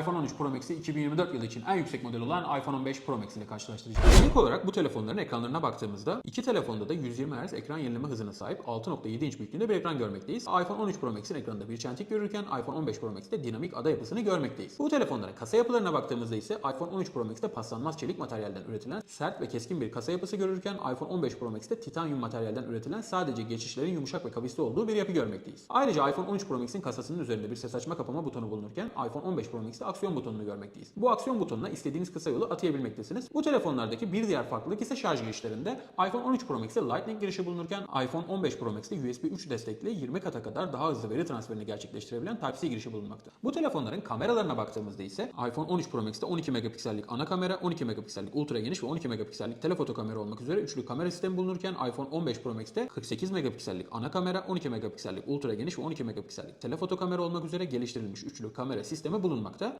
iPhone 13 Pro Max'i 2024 yılı için en yüksek model olan iPhone 15 Pro Max ile karşılaştıracağız. İlk olarak bu telefonların ekranlarına baktığımızda iki telefonda da 120 Hz ekran yenileme hızına sahip 6.7 inç büyüklüğünde bir ekran görmekteyiz. iPhone 13 Pro Max'in ekranında bir çentik görürken iPhone 15 Pro Max'te dinamik ada yapısını görmekteyiz. Bu telefonların kasa yapılarına baktığımızda ise iPhone 13 Pro Max'te paslanmaz çelik materyalden üretilen sert ve keskin bir kasa yapısı görürken iPhone 15 Pro Max'te titanyum materyalden üretilen sadece geçişlerin yumuşak ve kavisli olduğu bir yapı görmekteyiz. Ayrıca iPhone 13 Pro Max'in kasasının üzerinde bir ses açma kapama butonu bulunurken iPhone 15 Pro Max'te aksiyon butonunu görmekteyiz. Bu aksiyon butonuna istediğiniz kısa yolu atayabilmektesiniz. Bu telefonlardaki bir diğer farklılık ise şarj girişlerinde iPhone 13 Pro Max'te Lightning girişi bulunurken iPhone 15 Pro Max'te USB 3 destekli 20 kata kadar daha hızlı veri transferini gerçekleştirebilen Type-C girişi bulunmakta. Bu telefonların kameralarına baktığımızda ise iPhone 13 Pro Max'te 12 megapiksellik ana kamera, 12 megapiksellik ultra geniş ve 12 megapiksellik telefoto kamera olmak üzere üçlü kamera sistemi bulunurken iPhone 15 Pro Max'te 48 megapiksellik ana kamera, 12 megapiksellik ultra geniş ve 12 megapiksellik telefoto kamera olmak üzere geliştirilmiş üçlü kamera sistemi bulunmakta.